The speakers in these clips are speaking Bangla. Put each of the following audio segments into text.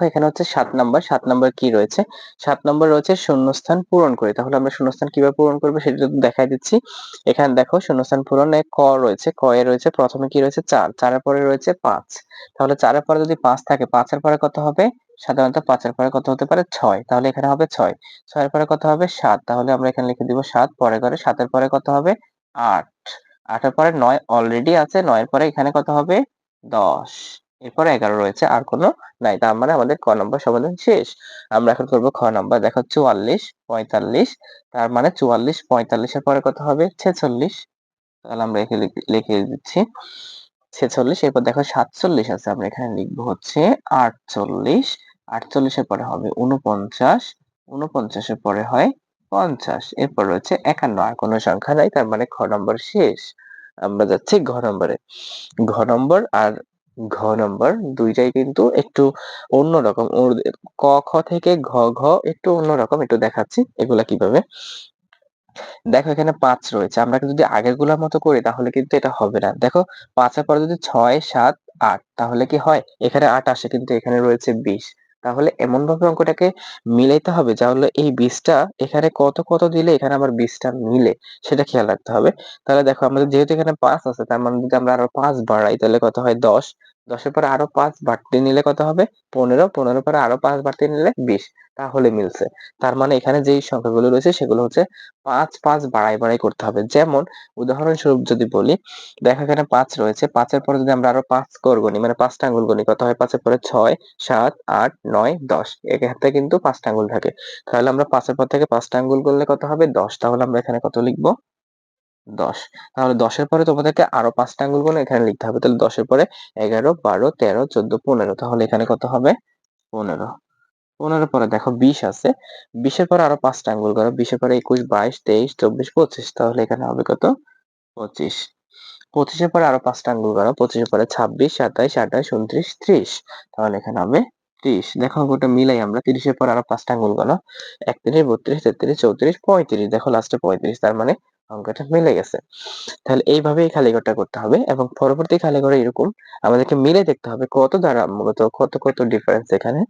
দেখো, এখানে হচ্ছে সাত নাম্বার। সাত নাম্বার কি রয়েছে? সাত নম্বর রয়েছে শূন্যস্থান পূরণ করে। তাহলে আমরা শূন্যস্থান কীভাবে পূরণ করব সেটা দেখাই দিচ্ছি। এখানে দেখো, শূন্যস্থান পূরণে ক রয়েছে। ক এ রয়েছে, প্রথমে কি রয়েছে? চার। চারের পরে রয়েছে পাঁচ। তাহলে চারের পরে যদি পাঁচ থাকে, পাঁচের পরে কত হবে? সাধারণত পাঁচের পরে কত হতে পারে? ছয়। তাহলে এখানে হবে ছয়। ছয়ের পরে কত হবে? সাত। তাহলে আমরা এখানে লিখে দিব সাত। পরে করে সাতের পরে কত হবে? আট। আটের পরে নয় অলরেডি আছে। নয়ের পরে এখানে কত হবে? দশ। এরপরে এগারো রয়েছে, আর কোনো নাই। তার মানে আমাদের ক নম্বর সমাধান শেষ। আমরা এখন করব খ নম্বর। দেখো চুয়াল্লিশ, পঁয়তাল্লিশ, তার মানে চুয়াল্লিশ, পঁয়তাল্লিশের পরে কত হবে? ছেচল্লিশ। তাহলে আমরা এখানে লিখে দিচ্ছি। ছেচল্লিশ, এরপর দেখো সাতচল্লিশ আছে, আমরা এখানে লিখব হচ্ছে আটচল্লিশ। আটচল্লিশের পরে হবে উনপঞ্চাশ উনপঞ্চাশের পরে হয় পঞ্চাশ। এরপর রয়েছে একান্ন, আর কোনো সংখ্যা নাই, তার মানে খ নম্বর শেষ। আমরা যাচ্ছি ঘ নম্বরে। ঘ নম্বর আর ঘ নম্বর দুইটাই কিন্তু একটু অন্যরকম ক, খ থেকে ঘ ঘ একটু অন্যরকম একটু দেখাচ্ছি এগুলা কীভাবে। দেখো এখানে পাঁচ রয়েছে। আমরা যদি আগেরগুলার মতো করি তাহলে কিন্তু এটা হবে না। দেখো পাঁচের পরে যদি ছয়, সাত, আট তাহলে কি হয়? এখানে আট আসে কিন্তু এখানে রয়েছে বিশ। তাহলে এমন ভাবে অঙ্কটাকে মিলাইতে হবে যা হলো এই বিশটা এখানে কত কত দিলে এখানে আবার বিশটা মিলে সেটা খেয়াল রাখতে হবে। তাহলে দেখো আমাদের যেহেতু এখানে পাঁচ আছে, তার মানে যদি আমরা আরও পাঁচ বাড়াই তাহলে কত হয়? দশ। দশের পরে আরও পাঁচ বাড়তে নিলে কত হবে? পনেরো পনেরো পরে আরও পাঁচ বাড়তে নিলে বিশ। তাহলে মিলছে। তার মানে এখানে যেই সংখ্যাগুলো রয়েছে সেগুলো হচ্ছে পাঁচ পাঁচ বাড়াই বাড়াই করতে হবে। যেমন উদাহরণস্বরূপ যদি বলি, দেখো এখানে পাঁচ রয়েছে। পাঁচের পরে যদি আমরা আরও পাঁচ কর মানে পাঁচটা আঙ্গুল গণি কত হয়? পাঁচের পরে ছয়, সাত, আট, নয়, দশ। এক্ষেত্রে কিন্তু পাঁচটা আঙ্গুল থাকে। তাহলে আমরা পাঁচের পর থেকে পাঁচটা আঙ্গুল করলে কত হবে? দশ। তাহলে আমরা এখানে কত লিখব? দশ। তাহলে দশের পরে তোমাদেরকে আরও পাঁচটা আঙ্গুলগুলো এখানে লিখতে হবে। তাহলে দশের পরে এগারো, বারো, তেরো, চোদ্দ, পনেরো। তাহলে এখানে কত হবে? পনেরো। পনেরো পরে দেখো বিশ আছে। বিশের পরে আরও পাঁচটা আঙ্গুল করো। বিশের পরে একুশ, বাইশ, তেইশ, চব্বিশ, পঁচিশ। তাহলে এখানে হবে কত? পঁচিশ। পঁচিশের পরে আরও পাঁচটা আঙ্গুল করো। পঁচিশের পরে ছাব্বিশ, সাতাইশ আঠাইশ উনত্রিশ, ত্রিশ। তাহলে এখানে হবে ত্রিশ। দেখো ওটা মিলাই আমরা তিরিশের পর আরও পাঁচটা আঙ্গুল গণ একত্রিশ, বত্রিশ, তেত্রিশ, চৌত্রিশ, পঁয়ত্রিশ। দেখো লাস্টে পঁয়ত্রিশ। তার মানে অঙ্কটা মিলে গেছে। তাহলে এইভাবে এই খালিঘরটা করতে হবে এবং পরবর্তী খালিঘরে এরকম আমাদেরকে মিলে দেখতে হবে কত দ্বারা মূলত কত কত ডিফারেন্স এখানে।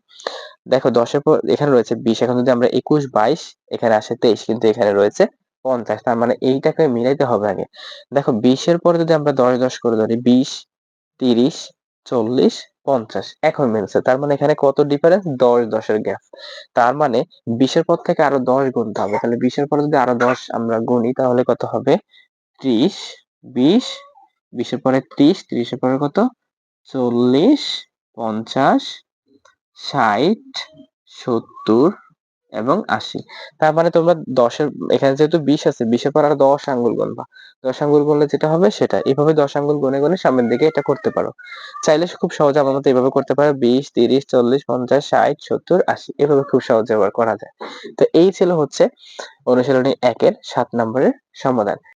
দেখো দশের পর এখানে রয়েছে বিশ, এখন যদি আমরা একুশ, বাইশ, এখানে আসে তেইশ, কিন্তু এখানে রয়েছে পঞ্চাশ, তার মানে এইটাকে মিলাইতে হবে আগে। দেখো বিশের পরে যদি আমরা দশ দশ করে ধরি, বিশ, তিরিশ, চল্লিশ পঞ্চাশ, এখন মিলছে। তার মানে এখানে কত ডিফারেন্স দশ দশের গ্যাপ তার মানে বিশের পর থেকে আরও দশ গুনতে হবে। তাহলে বিশের পরে যদি আরও দশ আমরা গুনি, তাহলে কত হবে? ত্রিশ, বিশ, বিশের পরে ত্রিশ, ত্রিশের পরে কত? চল্লিশ, পঞ্চাশ, ষাট, সত্তর এবং আশি। তার মানে তোমরা দশের, এখানে যেহেতু বিশ আছে, বিশের পর আর দশ আঙ্গুল গুনবা। দশ আঙ্গুল গুনলে যেটা হবে সেটা, এভাবে দশ আঙ্গুল গুনে গুনে সামনের দিকে এটা করতে পারো। চাইলে খুব সহজে আমার মতো এভাবে করতে পারো, বিশ, তিরিশ, চল্লিশ, পঞ্চাশ, ষাট, সত্তর, আশি, এভাবে খুব সহজে করা যায়। তো এই ছিল হচ্ছে অনুশীলনী একের সাত নম্বরের সমাধান।